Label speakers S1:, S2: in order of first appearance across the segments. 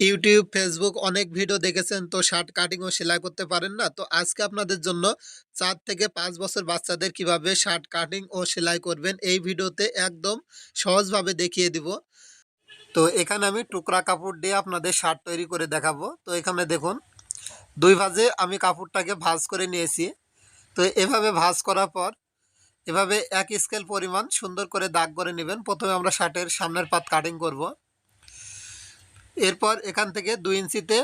S1: YouTube Facebook অনেক video দেখেছেন, তো শার্ট কাটিং ও সেলাই করতে পারেন না। তো আজকে আপনাদের জন্য চার থেকে পাঁচ বছর বাচ্চাদের কীভাবে শার্ট কাটিং ও সেলাই করবেন, এই ভিডিওতে একদম সহজভাবে দেখিয়ে দিব। তো এখানে আমি টুকরা কাপড় দিয়ে আপনাদের শার্ট তৈরি করে দেখাবো। তো এখানে দেখুন, দুই ভাজে আমি কাপড়টাকে ভাজ করে নিয়েছি। তো এভাবে ভাজ করার পর, এভাবে এক স্কেল পরিমাণ সুন্দর করে দাগ করে নেবেন। প্রথমে আমরা শার্টের সামনের পাত কাটিং করব। এরপর এখান থেকে দুই ইঞ্চিতে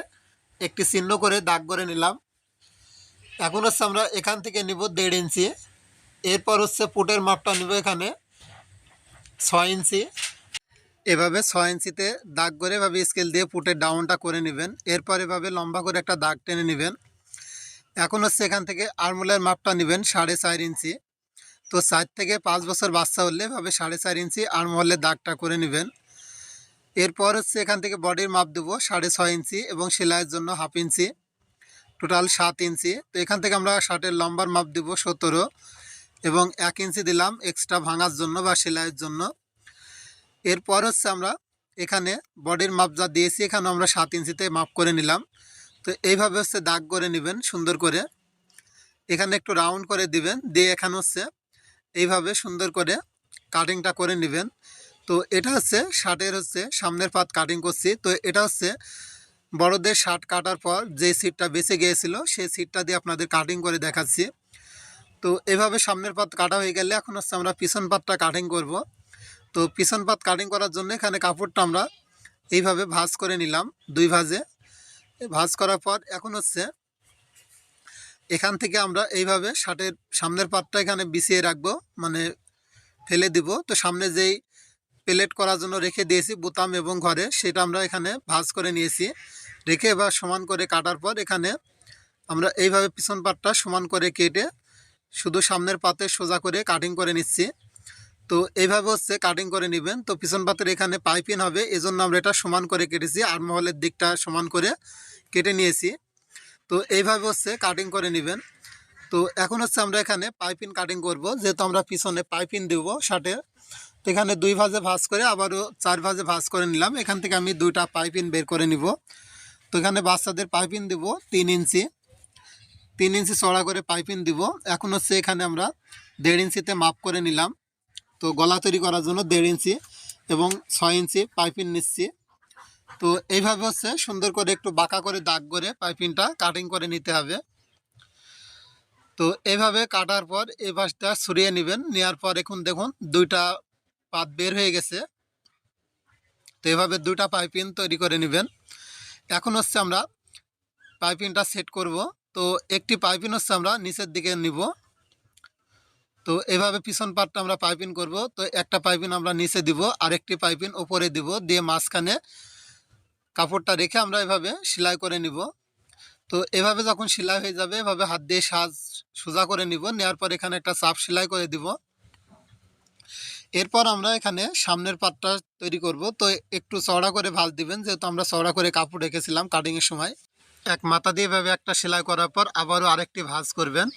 S1: একটি চিহ্ন করে দাগ করে নিলাম। এখন হচ্ছে আমরা এখান থেকে নিব দেড় ইঞ্চি। এরপর হচ্ছে পুটের মাপটা নিব এখানে ছয় ইঞ্চি। এভাবে ছয় ইঞ্চিতে দাগ করে এভাবে স্কেল দিয়ে পুটের ডাউনটা করে নেবেন। এরপর এভাবে লম্বা করে একটা দাগ টেনে নেবেন। এখন হচ্ছে এখান থেকে আরমোলের মাপটা নেবেন সাড়ে চার ইঞ্চি। তো চার থেকে পাঁচ বছর বাচ্চা হলে এভাবে সাড়ে চার ইঞ্চি আরমোলের দাগটা করে নেবেন। এরপর হচ্ছে এখান থেকে বডির মাপ দেবো সাড়ে ছয় ইঞ্চি এবং সেলাইয়ের জন্য হাফ ইঞ্চি, টোটাল সাত ইঞ্চি। তো এখান থেকে আমরা শার্টের লম্বার মাপ দেবো সতেরো এবং এক ইঞ্চি দিলাম এক্সট্রা ভাঙার জন্য বা সেলাইয়ের জন্য। এরপর হচ্ছে আমরা এখানে বডির মাপ যা দিয়েছি এখানে আমরা সাত ইঞ্চিতে মাপ করে নিলাম। তো এইভাবে হচ্ছে দাগ করে নেবেন সুন্দর করে। এখানে একটু রাউন্ড করে দিবেন, দিয়ে এখানে হচ্ছে এইভাবে সুন্দর করে কাটিংটা করে নেবেন। তো এটা হচ্ছে শার্টের হচ্ছে সামনের পাত কাটিং করছি। তো এটা হচ্ছে বড়দের শার্ট কাটার পর যে সিটটা বেঁচে গিয়েছিল, সেই সিটটা দিয়ে আপনাদের কাটিং করে দেখাচ্ছি। তো এভাবে সামনের পাত কাটা হয়ে গেলে এখন হচ্ছে আমরা পিছন পাতটা কাটিং করব। তো পিছন পাত কাটিং করার জন্য এখানে কাপড়টা আমরা এইভাবে ভাজ করে নিলাম দুই ভাঁজে। ভাঁজ করার পর এখন হচ্ছে এখান থেকে আমরা এইভাবে শার্টের সামনের পাতটা এখানে বিছিয়ে রাখব মানে ফেলে দিব। তো সামনে যেই প্লেট করার জন্য রেখে দিয়েছি বোতাম এবং ঘরে। সেটা আমরা এখানে ভাজ করে নিয়েছি। রেখে এবার সমান করে কাটার পর এখানে আমরা এইভাবে পিছন পাটটা সমান করে কেটে শুধু সামনের পাতে সোজা করে কাটিং করে নিচ্ছি। তো এইভাবে হচ্ছে কাটিং করে নেবেন। তো পিছন পাতের এখানে পাইপিং হবে, এজন্য আমরা এটা সমান করে কেটেছি। আর মহলের দিকটা সমান করে কেটে নিয়েছি। তো এইভাবে হচ্ছে কাটিং করে নেবেন। তো এখন হচ্ছে আমরা এখানে পাইপিং কাটিং করব। যেহেতু আমরা পিছনে পাইপিং দেবো, শার্টের। তো এখানে দুই ভাজে ভাঁজ করে আবারও চার ভাজে ভাঁজ করে নিলাম। এখান থেকে আমি দুইটা পাইপিন বের করে নিব। তো এখানে বাচ্চাদের পাইপিন দেব তিন ইঞ্চি। তিন ইঞ্চি চড়া করে পাইপিন দিব। এখন হচ্ছে এখানে আমরা দেড় ইঞ্চিতে মাপ করে নিলাম। তো গলা তৈরি করার জন্য দেড় ইঞ্চি এবং ছয় ইঞ্চি পাইপিন নিচ্ছি। তো এইভাবে হচ্ছে সুন্দর করে একটু বাঁকা করে দাগ করে পাইপিনটা কাটিং করে নিতে হবে। তো এইভাবে কাটার পর এই পাশটা সরিয়ে নেবেন। নেওয়ার পর এখন দেখুন দুইটা পাত বের হয়ে গেছে। তো এভাবে দুটা পাইপিং তৈরি করে নেবেন। এখন হচ্ছে আমরা পাইপিংটা সেট করব। তো একটি পাইপিং হচ্ছে আমরা নিচের দিকে নিব। তো এভাবে পিছন পাটটা আমরা পাইপিং করব। তো একটা পাইপিং আমরা নিচে দিব, আরেকটি পাইপিং ওপরে দিব দিয়ে মাঝখানে কাপড়টা রেখে আমরা এভাবে সেলাই করে নিব। তো এভাবে যখন সেলাই হয়ে যাবে, এভাবে হাত দিয়ে সাজ সোজা করে নিব। নেওয়ার পর এখানে একটা চাপ সেলাই করে দিব। এরপর আমরা এখানে সামনের পাটটা তৈরি করব। তো একটু চওড়া করে ভাঁজ দিবেন, যেহেতু আমরা চওড়া করে কাপড় রেখেছিলাম কাটিংয়ের সময়। এক মাথা দিয়ে এভাবে একটা সেলাই করার পর আবারও আরেকটি ভাঁজ করবেন।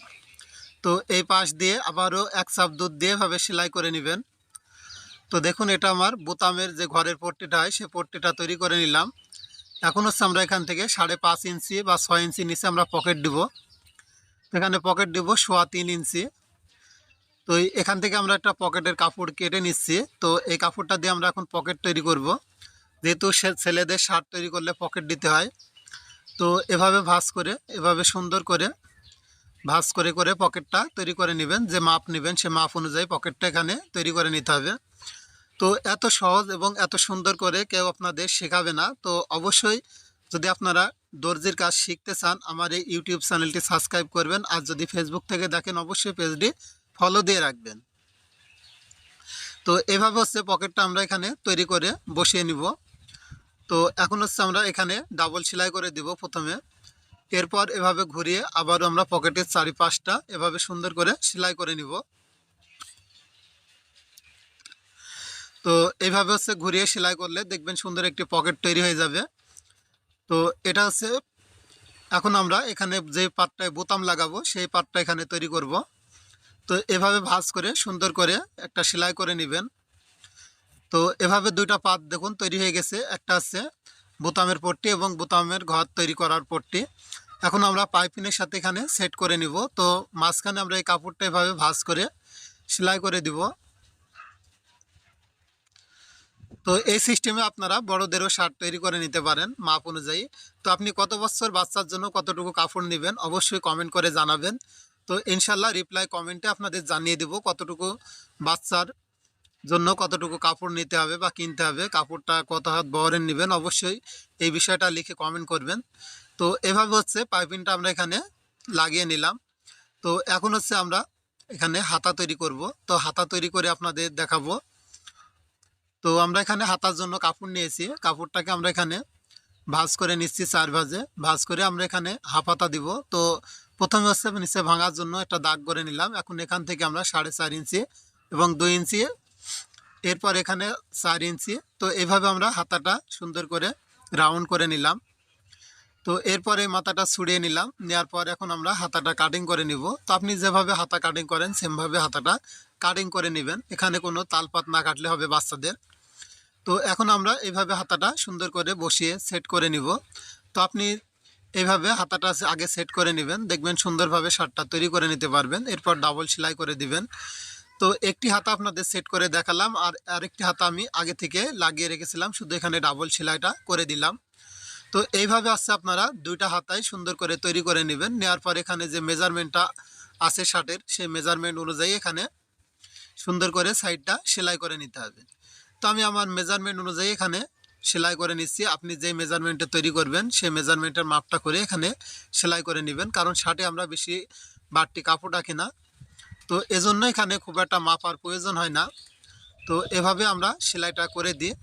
S1: তো এই পাশ দিয়ে আবারও এক চাপ দুধ দিয়ে এভাবে সেলাই করে নেবেন। তো দেখুন, এটা আমার বোতামের যে ঘরের পট্টিটা হয়, সে পট্টিটা তৈরি করে নিলাম। এখন হচ্ছে আমরা এখান থেকে সাড়ে পাঁচ ইঞ্চি বা ছয় ইঞ্চি নিচে আমরা পকেট দিব। এখানে পকেট দিব সোয়া তিন ইঞ্চি। তো এখান থেকে আমরা একটা পকেটের কাপড় কেটে নিচ্ছি। তো এই কাপড়টা দিয়ে আমরা এখন পকেট তৈরি করব। যেহেতু ছেলেদের শার্ট তৈরি করলে পকেট দিতে হয়। তো এভাবে ভাঁজ করে, এভাবে সুন্দর করে ভাঁজ করে করে পকেটটা তৈরি করে নেবেন। যে মাপ নেবেন, সে মাপ অনুযায়ী পকেটটা এখানে তৈরি করে নিতে হবে। তো এত সহজ এবং এত সুন্দর করে কেউ আপনাদের শেখাবে না। তো অবশ্যই যদি আপনারা দর্জির কাজ শিখতে চান, আমার এই ইউটিউব চ্যানেলটি সাবস্ক্রাইব করবেন। আর যদি ফেসবুক থেকে দেখেন, অবশ্যই পেজটি ফলো দিয়ে রাখবেন। তো এভাবে হচ্ছে পকেটটা আমরা এখানে তৈরি করে বসিয়ে নিব। তো এখন হচ্ছে আমরা এখানে ডাবল সেলাই করে দিব প্রথমে। এরপর এভাবে ঘুরিয়ে আবারও আমরা পকেটের চারিপাশটা এভাবে সুন্দর করে সেলাই করে নিব। তো এইভাবে হচ্ছে ঘুরিয়ে সেলাই করলে দেখবেন সুন্দর একটি পকেট তৈরি হয়ে যাবে। তো এটা হচ্ছে এখন আমরা এখানে যে পাটটায় বোতাম লাগাবো, সেই পাটটা এখানে তৈরি করব। তো এভাবে ভাঁজ করে, সুন্দর করে একটা সেলাই করে নেবেন। তো এভাবে দুইটা পাত দেখুন তৈরি হয়ে গেছে। একটা হচ্ছে বোতামের পট্টি এবং বোতামের ঘর তৈরি করার পট্টি। এখন আমরা পাইপিনের সাথে এখানে সেট করে নিব। তো মাঝখানে আমরা এই কাপড়টা এভাবে ভাঁজ করে সেলাই করে দিব। তো এই সিস্টেমে আপনারা বড়দেরও শার্ট তৈরি করে নিতে পারেন মাপ অনুযায়ী। তো আপনি কত বছর বাচ্চার জন্য কতটুকু কাপড় নেবেন অবশ্যই কমেন্ট করে জানাবেন। তো ইনশাল্লাহ রিপ্লাই কমেন্টে আপনাদের জানিয়ে দেব কতটুকু বাচ্চার জন্য কতটুকু কাপড় নিতে হবে বা কিনতে হবে, কাপড়টা কত হাত বহরের নেবেন অবশ্যই এই বিষয়টা লিখে কমেন্ট করবেন। তো এভাবে হচ্ছে পাইপিংটা আমরা এখানে লাগিয়ে নিলাম। তো এখন হচ্ছে আমরা এখানে হাতা তৈরি করব। তো হাতা তৈরি করে আপনাদের দেখাবো। তো আমরা এখানে হাতার জন্য কাপড় নিয়েছি। কাপড়টাকে আমরা এখানে ভাঁজ করে নিচ্ছি চার ভাজে। ভাঁজ করে আমরা এখানে হাফ হাতা দিব। তো প্রথমে হচ্ছে নিচে ভাঙার জন্য একটা দাগ করে নিলাম। এখন এখান থেকে আমরা সাড়ে চার ইঞ্চি এবং দুই ইঞ্চি, এরপর এখানে চার ইঞ্চি। তো এভাবে আমরা হাতাটা সুন্দর করে রাউন্ড করে নিলাম। তো এরপরে মাথাটা ছুড়িয়ে নিলাম। নেওয়ার পর এখন আমরা হাতাটা কাটিং করে নিব। তো আপনি যেভাবে হাতা কাটিং করেন, সেমভাবে হাতাটা কাটিং করে নেবেন। এখানে কোনো তালপাত না কাটলে হবে বাচ্চাদের। তো এখন আমরা এইভাবে হাতাটা সুন্দর করে বসিয়ে সেট করে নিব। তো আপনি এইভাবে হাতাটা আগে সেট করে নেবেন। দেখবেন সুন্দরভাবে শার্টটা তৈরি করে নিতে পারবেন। এরপর ডাবল সেলাই করে দিবেন। তো একটি হাতা আপনাদের সেট করে দেখালাম। আর আরেকটি হাতা আমি আগে থেকে লাগিয়ে রেখেছিলাম। শুধু এখানে ডাবল সেলাইটা করে দিলাম। তো এইভাবে আসছে আপনারা দুইটা হাতায় সুন্দর করে তৈরি করে নেবেন। নেওয়ার পর এখানে যে মেজারমেন্টটা আছে শার্টের, সেই মেজারমেন্ট অনুযায়ী এখানে সুন্দর করে সাইডটা সেলাই করে নিতে হবে। তো আমি আমার মেজারমেন্ট অনুযায়ী এখানে সেলাই করে নিচ্ছি। আপনি যে মেজারমেন্টে তৈরি করবেন, সেই মেজারমেন্টের মাপটা করে এখানে সেলাই করে নেবেন। কারণ শার্টে আমরা বেশি বাড়তি কাপড় রাখি না। তো এজন্য এখানে খুব একটা মাপার প্রয়োজন হয় না। তো এভাবে আমরা সেলাইটা করে দিই।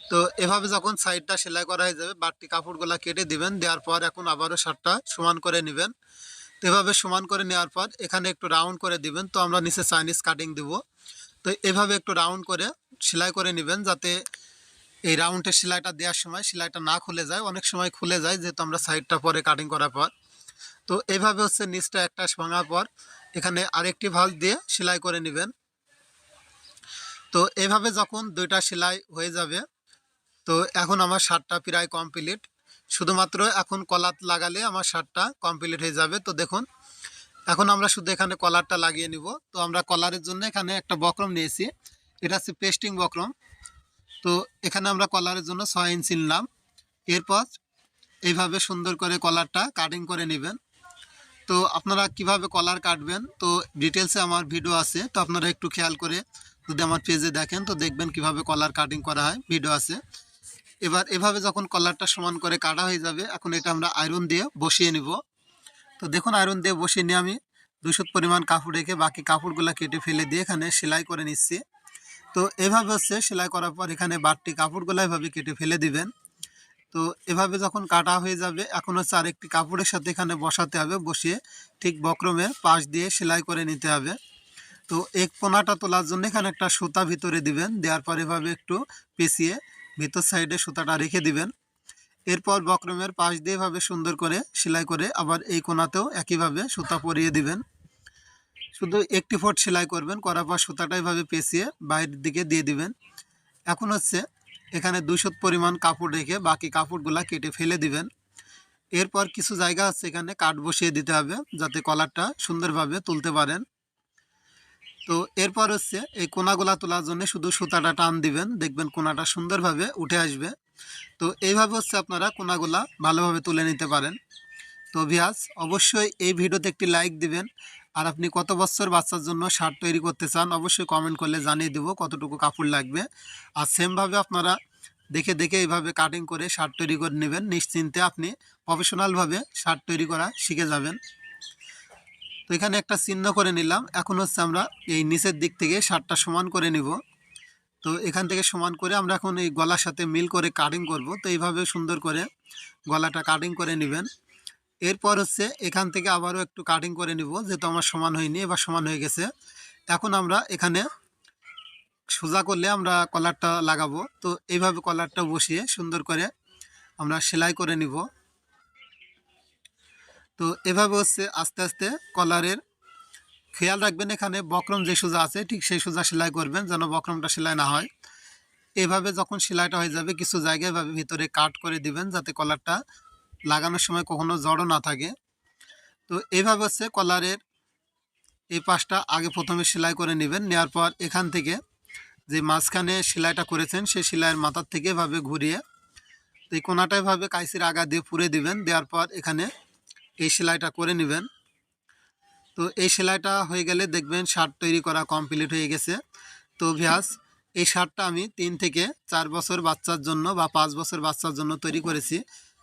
S1: তো এভাবে যখন সাইডটা সেলাই করা হয়ে যাবে, বাড়তি কাপড়গুলা কেটে দিবেন। দেওয়ার পর এখন আবারও শার্টটা সমান করে নেবেন। তো এভাবে সমান করে নেওয়ার পর এখানে একটু রাউন্ড করে দিবেন। তো আমরা নিচে চাইনিজ কাটিং দিব। তো এভাবে একটু রাউন্ড করে সেলাই করে নেবেন যাতে এই রাউন্ডের সেলাইটা দেওয়ার সময় সেলাইটা না খুলে যায়, অনেক সময় খুলে যায় যেহেতু আমরা সাইডটা পরে কাটিং করার পর। তো এইভাবে হচ্ছে নিচটা একটা ভাঙার পর এখানে আরেকটি ভালো দিয়ে সেলাই করে নেবেন। তো এভাবে যখন দুইটা সেলাই হয়ে যাবে, তো এখন আমার শার্টটা প্রায় কমপ্লিট শুধুমাত্র এখন কলার লাগালে আমার শার্টটা কমপ্লিট হয়ে যাবে। তো দেখুন, এখন আমরা শুধু এখানে কলারটা লাগিয়ে নিব। তো আমরা কলারের জন্য এখানে একটা বক্রম নিয়েছি। এটা হচ্ছে পেস্টিং বক্রম। তো এখানে আমরা কলারের জন্য ছয় ইঞ্চি নিলাম। এরপর এইভাবে সুন্দর করে কলারটা কাটিং করে নেবেন। তো আপনারা কীভাবে কলার কাটবেন, তো ডিটেলসে আমার ভিডিও আছে। তো আপনারা একটু খেয়াল করে যদি আমার পেজে দেখেন, তো দেখবেন কীভাবে কলার কাটিং করা হয় ভিডিও আছে। এবার এভাবে যখন কলারটা সমান করে কাটা হয়ে যাবে, এখন এটা আমরা আয়রন দিয়ে বসিয়ে নিব। তো দেখুন আয়রন দিয়ে বসিয়ে নিয়ে আমি দুশো পরিমাণ কাপড় রেখে বাকি কাপড়গুলো কেটে ফেলে দিয়ে এখানে সেলাই করে নিচ্ছি। তো এভাবে হচ্ছে সেলাই করার পর এখানে বাড়তি কাপড়গুলো এভাবে কেটে ফেলে দিবেন। তো এভাবে যখন কাটা হয়ে যাবে, এখন হচ্ছে আরেকটি কাপড়ের সাথে এখানে বসাতে হবে, বসিয়ে ঠিক বক্রমে পাশ দিয়ে সেলাই করে নিতে হবে। তো এক পোনাটা তোলার জন্য এখানে একটা সুতা ভিতরে দিবেন, দেওয়ার পর এভাবে একটু পেঁচিয়ে ভিতর সাইডে সুতাটা রেখে দিবেন। এরপর বক্রমের পাশ দিয়ে এভাবে সুন্দর করে সেলাই করে আবার এই কোনাতেও একইভাবে সুতা পরিয়ে দিবেন। শুধু একটি ফোট সেলাই করবেন করার পর সুতাটা এভাবে পেঁচিয়ে বাইরের দিকে দিয়ে দিবেন। এখন হচ্ছে এখানে দুশো পরিমাণ কাপড় রেখে বাকি কাপড়গুলা কেটে ফেলে দিবেন। এরপর কিছু জায়গা আছে এখানে কাঠ বসিয়ে দিতে হবে যাতে কলারটা সুন্দরভাবে তুলতে পারেন। তো এরপর হচ্ছে এই কোনাগুলা তোলার জন্য শুধু সুতাটা টান দিবেন দেখবেন কোনাটা সুন্দরভাবে উঠে আসবে। তো এইভাবে হচ্ছে আপনারা কোনাগুলা ভালোভাবে তুলে নিতে পারেন। তো ভিয়াস অবশ্যই এই ভিডিওতে একটি লাইক দিবেন আর আপনি কত বছর বাচ্চার জন্য শার্ট তৈরি করতে চান, অবশ্যই কমেন্ট করলে জানিয়ে দেবো কতটুকু কাপড় লাগবে। আর সেমভাবে আপনারা দেখে দেখে এইভাবে কাটিং করে শার্ট তৈরি করে নেবেন। নিশ্চিন্তে আপনি প্রফেশনালভাবে শার্ট তৈরি করা শিখে যাবেন। তো এখানে একটা চিহ্ন করে নিলাম। এখন হচ্ছে আমরা এই নিচের দিক থেকে শার্টটা সমান করে নিব। তো এখান থেকে সমান করে আমরা এখন এই গলার সাথে মিল করে কাটিং করব। তো এইভাবে সুন্দর করে গলাটা কাটিং করে নেবেন। এরপর হচ্ছে এখান থেকে আবারও একটু কাটিং করে নিব, যেহেতু আমার সমান হয়নি, এবার সমান হয়ে গেছে। এখন আমরা এখানে সোজা করলে আমরা কলারটা লাগাবো। তো এইভাবে কলারটা বসিয়ে সুন্দর করে আমরা সেলাই করে নিব। তো এভাবে হচ্ছে আস্তে আস্তে কলারের খেয়াল রাখবেন, এখানে বক্রম যে সোজা আছে, ঠিক সেই সোজা সেলাই করবেন, যেন বক্রমটা সেলাই না হয়। এভাবে যখন সেলাইটা হয়ে যাবে, কিছু জায়গায় এভাবে ভিতরে কাট করে দিবেন, যাতে কলারটা লাগানোর সময় কখনো জড়ো না থাকে। তো এইভাবে হচ্ছে কলারের এই পাশটা আগে প্রথমে সেলাই করে নেবেন। নেওয়ার পর এখান থেকে যে মাঝখানে সেলাইটা করেছেন, সেই সেলাইয়ের মাথার থেকে এভাবে ঘুরিয়ে এই কোনাটা এভাবে কাইসির আগা দিয়ে পুরে দিবেন। দেওয়ার পর এখানে এই সেলাইটা করে নেবেন। তো এই সেলাইটা হয়ে গেলে দেখবেন শার্ট তৈরি করা কমপ্লিট হয়ে গেছে। তো ভিয়াস এই শার্টটা আমি তিন থেকে চার বছর বাচ্চার জন্য বা পাঁচ বছর বাচ্চার জন্য তৈরি করেছি।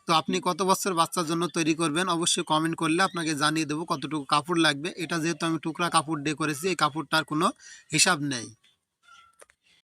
S1: তো আপনি কত বছর বাচ্চার জন্য তৈরি করবেন অবশ্যই কমেন্ট করলে আপনাকে জানিয়ে দেবো কতটুকু কাপড় লাগবে। এটা যেহেতু আমি টুকরা কাপড় দিয়ে করেছি, এই কাপড়টার কোনো হিসাব নেই।